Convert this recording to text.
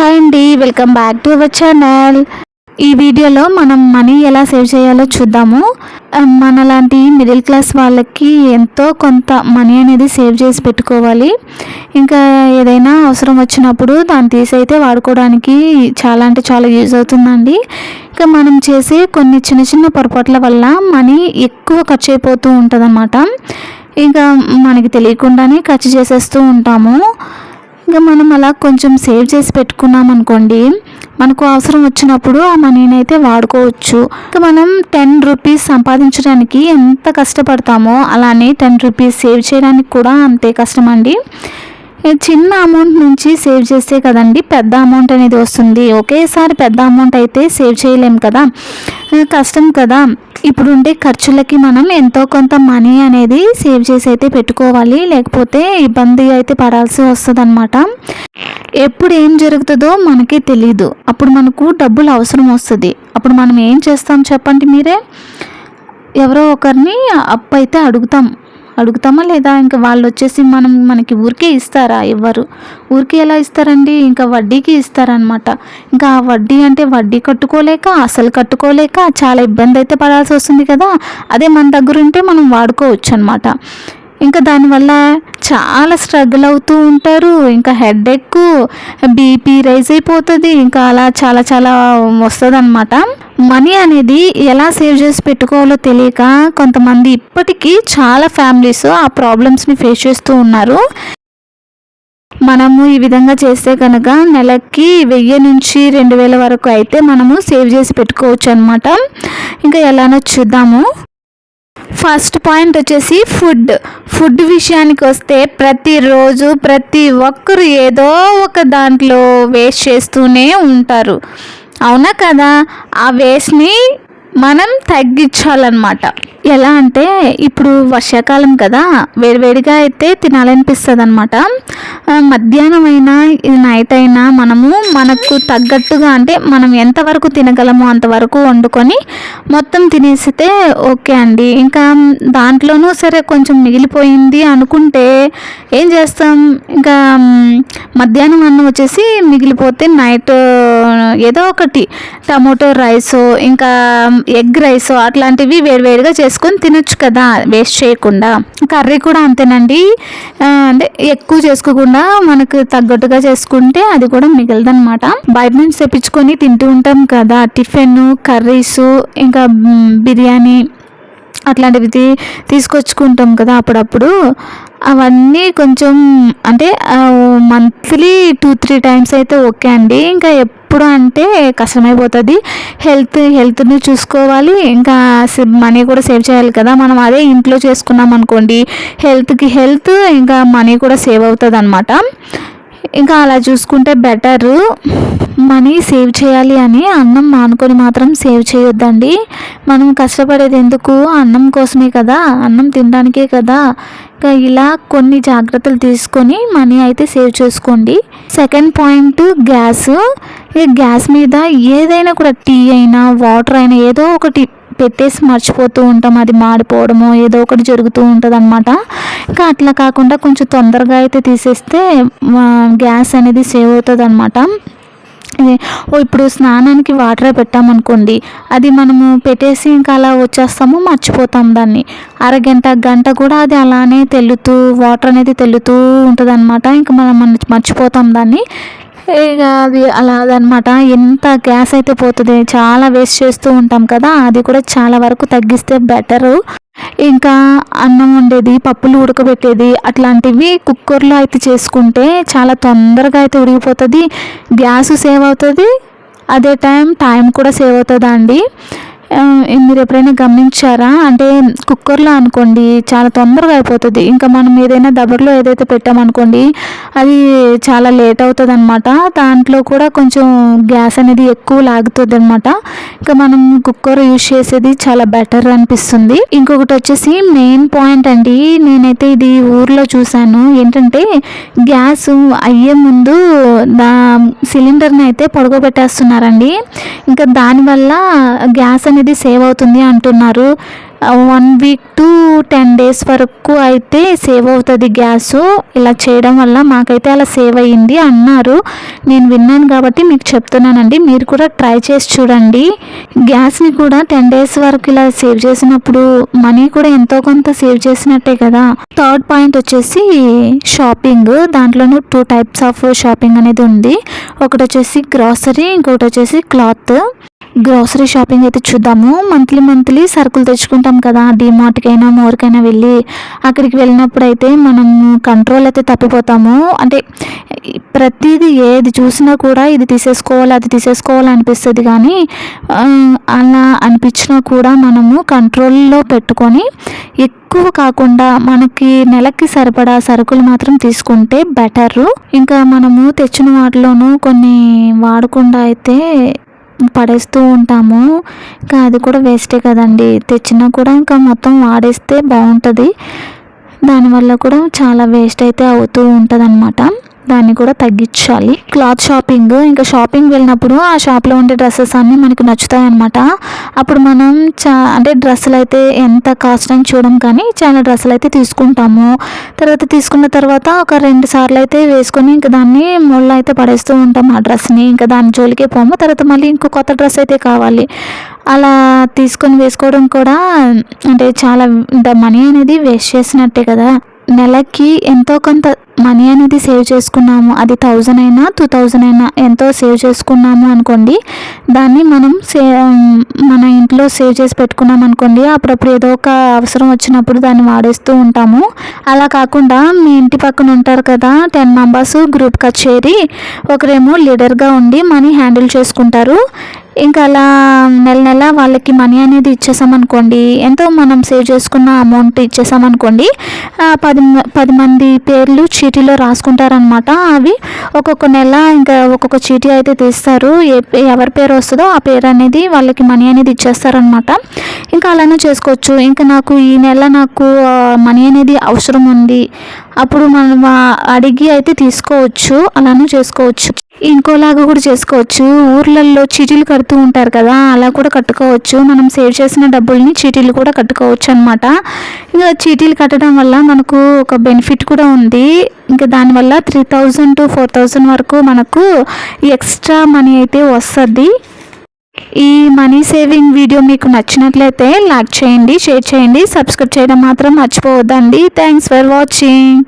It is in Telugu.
హాయ్ అండి welcome back to our channel. ఈ వీడియోలో మనం మనీ ఎలా సేవ్ చేయాలో చూద్దాము. మన మనలాంటి మిడిల్ క్లాస్ వాళ్ళకి ఎంతో కొంత మనీ అనేది సేవ్ చేసి పెట్టుకోవాలి. ఇంకా ఏదైనా అవసరం వచ్చినప్పుడు దాన్ని తీసి అయితే వాడుకోవడానికి చాలా అంటే చాలా యూజ్ అవుతుందండి. ఇంకా మనం చేసే కొన్ని చిన్న చిన్న పొరపాట్ల వల్ల మనీ ఎక్కువ ఖర్చు అయిపోతూ ఉంటుందన్నమాట. ఇంకా మనకి తెలియకుండానే ఖర్చు చేసేస్తూ ఉంటాము. ఇంకా మనం అలా కొంచెం సేవ్ చేసి పెట్టుకున్నాం అనుకోండి మనకు అవసరం వచ్చినప్పుడు ఆ మనీని అయితే వాడుకోవచ్చు. ఇంకా మనం టెన్ రూపీస్ సంపాదించడానికి ఎంత కష్టపడతామో అలానే టెన్ రూపీస్ సేవ్ చేయడానికి కూడా అంతే కష్టం అండి చిన్న అమౌంట్ నుంచి సేవ్ చేస్తే కదండి పెద్ద అమౌంట్ అనేది వస్తుంది. ఒకేసారి పెద్ద అమౌంట్ అయితే సేవ్ చేయలేం కదా. కష్టం కదా. ఇప్పుడు ఉండే ఖర్చులకి మనం ఎంతో కొంత మనీ అనేది సేవ్ చేసి అయితే పెట్టుకోవాలి. లేకపోతే ఇబ్బంది అయితే పడాల్సి వస్తుంది ఎప్పుడు ఏం జరుగుతుందో మనకి తెలీదు. అప్పుడు మనకు డబ్బులు అవసరం వస్తుంది. అప్పుడు మనం ఏం చేస్తాం చెప్పండి మీరే? ఎవరో ఒకరిని అప్పు అయితే అడుగుతాం. అడుగుతామా లేదా? ఇంకా వాళ్ళు వచ్చేసి మనం మనకి ఊరికే ఇస్తారా? ఇవ్వరు ఊరికే ఎలా ఇస్తారండి? ఇంకా వడ్డీకి ఇస్తారనమాట ఇంకా ఆ వడ్డీ అంటే వడ్డీ కట్టుకోలేక అసలు కట్టుకోలేక చాలా ఇబ్బంది అయితే పడాల్సి వస్తుంది కదా? అదే మన దగ్గర ఉంటే మనం వాడుకోవచ్చు అనమాట ఇంకా దానివల్ల చాలా స్ట్రగుల్ అవుతూ ఉంటారు. ఇంకా హెడ్ ఎక్ బీపీ రైజ్ అయిపోతుంది. ఇంకా అలా చాలా చాలా వస్తుంది అనమాట మనీ అనేది ఎలా సేవ్ చేసి పెట్టుకోవాలో తెలియక కొంతమంది ఇప్పటికీ చాలా ఫ్యామిలీస్ ఆ ప్రాబ్లమ్స్ని ఫేస్ చేస్తూ ఉన్నారు. మనము ఈ విధంగా చేస్తే కనుక నెలకి వెయ్యి నుంచి రెండు వేల వరకు అయితే మనము సేవ్ చేసి పెట్టుకోవచ్చు అనమాట ఇంకా ఎలానో చూద్దాము. ఫస్ట్ పాయింట్ వచ్చేసి ఫుడ్. ఫుడ్ విషయానికి వస్తే ప్రతిరోజు ప్రతి ఒక్కరు ఏదో ఒక దాంట్లో వేస్ట్ చేస్తూనే ఉంటారు. అవునా కదా? ఆ వేస్ట్ని మనం తగ్గించాలన్నమాట. ఎలా అంటే ఇప్పుడు వర్షాకాలం కదా వేడివేడిగా అయితే తినాలనిపిస్తుంది అనమాట మధ్యాహ్నం అయినా నైట్ అయినా మనము మనకు తగ్గట్టుగా అంటే మనం ఎంతవరకు తినగలమో అంతవరకు వండుకొని మొత్తం తినేసితే ఓకే అండి. ఇంకా దాంట్లోనూ సరే కొంచెం మిగిలిపోయింది అనుకుంటే ఏం చేస్తాం? ఇంకా మధ్యాహ్నం అన్నం వచ్చేసి మిగిలిపోతే నైట్ ఏదో ఒకటి టమోటో రైస్ ఇంకా ఎగ్ రైస్ అట్లాంటివి వేడివేడిగా చేసుకొని తినొచ్చు కదా వేస్ట్ చేయకుండా. కర్రీ కూడా అంతేనండి. అంటే ఎక్కువ చేసుకోకుండా మనకు తగ్గట్టుగా చేసుకుంటే అది కూడా మిగలదనమాట బయట నుంచి తెప్పించుకొని తింటూ ఉంటాం కదా టిఫిన్ కర్రీస్ ఇంకా బిర్యానీ. అట్లాంటివి తీ- తీసుకొచ్చుకుంటాం కదా అప్పుడప్పుడు. అవన్నీ కొంచెం అంటే మంత్లీ టూ త్రీ టైమ్స్ అయితే ఓకే అండి. ఇంకా ఎప్పుడు అంటే కష్టమైపోతుంది. హెల్త్ హెల్త్ని చూసుకోవాలి. ఇంకా మనీ కూడా సేవ్ చేయాలి కదా. మనం అదే ఇంట్లో చేసుకున్నాం అనుకోండి హెల్త్కి హెల్త్ ఇంకా మనీ కూడా సేవ్ అవుతుంది అనమాట ఇంకా అలా చూసుకుంటే బెటర్ మనీ సేవ్ చేయాలి అని అన్నం మానుకొని మాత్రం సేవ్ చేయొద్దండి. మనం కష్టపడేది ఎందుకు? అన్నం కోసమే కదా? అన్నం తినడానికే కదా? ఇంకా ఇలా కొన్ని జాగ్రత్తలు తీసుకొని మనీ అయితే సేవ్ చేసుకోండి. సెకండ్ పాయింట్ గ్యాస్ ఈ గ్యాస్ మీద ఏదైనా కూడా టీ అయినా వాటర్ అయినా ఏదో ఒకటి పెట్టేసి మర్చిపోతూ ఉంటాం. అది మాడిపోవడము ఏదో ఒకటి జరుగుతూ ఉంటుంది అనమాట ఇంకా అట్లా కాకుండా కొంచెం తొందరగా అయితే తీసేస్తే గ్యాస్ అనేది సేవ్ అవుతుంది అనమాట ఇది, ఓ ఇప్పుడు స్నానానికి వాటర్ పెట్టామనుకోండి అది మనము పెట్టేసి ఇంకా అలా వచ్చేస్తాము మర్చిపోతాం దాన్ని. అరగంట గంట కూడా అది అలానే తెల్లుతూ వాటర్ అనేది తెల్లుతూ ఉంటుంది అనమాట ఇంకా మనం మర్చిపోతాం దాన్ని. ఇక అది అలా అదనమాట ఎంత గ్యాస్ అయితే పోతుంది చాలా వేస్ట్ చేస్తూ ఉంటాం కదా అది కూడా చాలా వరకు తగ్గిస్తే బెటరు. ఇంకా అన్నం వండేది పప్పులు ఉడకబెట్టేది అట్లాంటివి కుక్కర్లో అయితే చేసుకుంటే చాలా తొందరగా అయితే ఉడికిపోతుంది గ్యాస్ సేవ్ అవుతుంది అదే టైం టైం కూడా సేవ్ అవుతుందా అండి మీరు ఎప్పుడైనా గమనించారా? అంటే కుక్కర్లో అనుకోండి చాలా తొందరగా అయిపోతుంది. ఇంకా మనం ఏదైనా దబర్లో ఏదైతే పెట్టామనుకోండి అది చాలా లేట్ అవుతుంది అనమాట దాంట్లో కూడా కొంచెం గ్యాస్ అనేది ఎక్కువ లాగుతుంది అనమాట ఇంకా మనం కుక్కర్ యూజ్ చేసేది చాలా బెటర్ అనిపిస్తుంది. ఇంకొకటి వచ్చేసి మెయిన్ పాయింట్ అండి నేనైతే ఇది ఊర్లో చూశాను. ఏంటంటే గ్యాస్ అయ్యే ముందు దా సిలిండర్ని అయితే పొడగబెట్టేస్తున్నారండి. ఇంకా దానివల్ల గ్యాస్ అనేది అనేది సేవ్ అవుతుంది అంటున్నారు. One week to ten days వరకు అయితే సేవ్ అవుతుంది గ్యాస్. ఇలా చేయడం వల్ల మాకైతే అలా సేవ్ అయ్యింది అన్నారు. నేను విన్నాను కాబట్టి మీకు చెప్తున్నానండి. మీరు కూడా ట్రై చేసి చూడండి. గ్యాస్ని కూడా టెన్ డేస్ వరకు ఇలా సేవ్ చేసినప్పుడు మనీ కూడా ఎంతో కొంత సేవ్ చేసినట్టే కదా. థర్డ్ పాయింట్ వచ్చేసి షాపింగ్. దాంట్లోనూ టూ టైప్స్ ఆఫ్ షాపింగ్ అనేది ఉంది. ఒకటి వచ్చేసి గ్రాసరీ ఇంకొకటి వచ్చేసి క్లాత్. గ్రోసరీ షాపింగ్ అయితే చూద్దాము. మంత్లీ మంత్లీ సరుకులు తెచ్చుకుంటాం కదా. డిమార్ట్కైనా మోర్కైనా వెళ్ళి అక్కడికి వెళ్ళినప్పుడు అయితే మనం కంట్రోల్ అయితే తప్పిపోతాము. అంటే ప్రతిదీ ఏది చూసినా కూడా ఇది తీసేసుకోవాలి అది తీసేసుకోవాలి అనిపిస్తుంది కానీ అలా అనిపించినా కూడా మనము కంట్రోల్లో పెట్టుకొని ఎక్కువ కాకుండా మనకి నెలకి సరిపడా సరుకులు మాత్రం తీసుకుంటే బెటరు ఇంకా మనము తెచ్చిన వాటిలోనూ కొన్ని వాడకుండా అయితే పడేస్తూ ఉంటాము. ఇంకా అది కూడా వేస్టే కదండి. తెచ్చినా కూడా ఇంకా మొత్తం వాడేస్తే బాగుంటుంది. దానివల్ల కూడా చాలా వేస్ట్ అయితే అవుతూ ఉంటుంది అన్నమాట దాన్ని కూడా తగ్గించాలి. క్లాత్ షాపింగ్ ఇంకా షాపింగ్ వెళ్ళినప్పుడు ఆ షాప్లో ఉండే డ్రెస్సెస్ అన్నీ మనకు నచ్చుతాయి అనమాట అప్పుడు మనం చా అంటే డ్రెస్సులు అయితే ఎంత కాస్ట్ అని చూడం కానీ చాలా డ్రెస్సులు అయితే తీసుకుంటాము. తర్వాత తీసుకున్న తర్వాత ఒక రెండు సార్లు అయితే వేసుకొని ఇంకా దాన్ని ముళ్ళు అయితే పడేస్తూ ఉంటాం ఆ డ్రెస్ని ఇంకా దాని జోలికే పోము. తర్వాత మళ్ళీ ఇంకో కొత్త డ్రెస్ అయితే కావాలి. అలా తీసుకొని వేసుకోవడం కూడా అంటే చాలా మనీ అనేది వేస్ట్ చేసినట్టే కదా. నెలకి ఎంతో కొంత మనీ అనేది సేవ్ చేసుకున్నాము. అది థౌజండ్ అయినా టూ థౌజండ్ అయినా ఎంతో సేవ్ చేసుకున్నాము అనుకోండి. దాన్ని మనం సే మన ఇంట్లో సేవ్ చేసి పెట్టుకున్నాం అనుకోండి. అప్పుడప్పుడు ఏదో ఒక అవసరం వచ్చినప్పుడు దాన్ని వాడేస్తూ ఉంటాము. అలా కాకుండా మీ ఇంటి పక్కన ఉంటారు కదా టెన్ మెంబర్స్ గ్రూప్గా చేరి ఒకరేమో లీడర్గా ఉండి మనీ హ్యాండిల్ చేసుకుంటారు. ఇంకా అలా నెల నెల వాళ్ళకి మనీ అనేది ఇచ్చేసామనుకోండి ఎంతో మనం సేవ్ చేసుకున్న అమౌంట్ ఇచ్చేసామనుకోండి పది పది మంది పేర్లు చీటీలో రాసుకుంటారనమాట అవి ఒక్కొక్క నెల ఇంకా ఒక్కొక్క చీటీ అయితే తీస్తారు. ఏ ఎవరి పేరు వస్తుందో ఆ పేరు అనేది వాళ్ళకి మనీ అనేది ఇచ్చేస్తారనమాట ఇంకా అలానే చేసుకోవచ్చు. ఇంకా నాకు ఈ నెల నాకు మనీ అనేది అవసరం ఉంది. అప్పుడు మనం అడిగి అయితే తీసుకోవచ్చు. అలానే చేసుకోవచ్చు. ఇంకోలాగా కూడా చేసుకోవచ్చు. ఊర్లలో చీటీలు కడుతూ ఉంటారు కదా అలా కూడా కట్టుకోవచ్చు. మనం సేవ్ చేసిన డబ్బుల్ని చీటీలు కూడా కట్టుకోవచ్చు అనమాట ఇంకా చీటీలు కట్టడం వల్ల మనకు ఒక బెనిఫిట్ కూడా ఉంది. ఇంకా దానివల్ల three thousand to four thousand వరకు మనకు ఎక్స్ట్రా మనీ అయితే వస్తుంది. ఈ మనీ సేవింగ్ వీడియో మీకు నచ్చినట్లయితే లైక్ చేయండి షేర్ చేయండి సబ్స్క్రైబ్ చేయడం మాత్రం మర్చిపోవద్దండి. Thanks for watching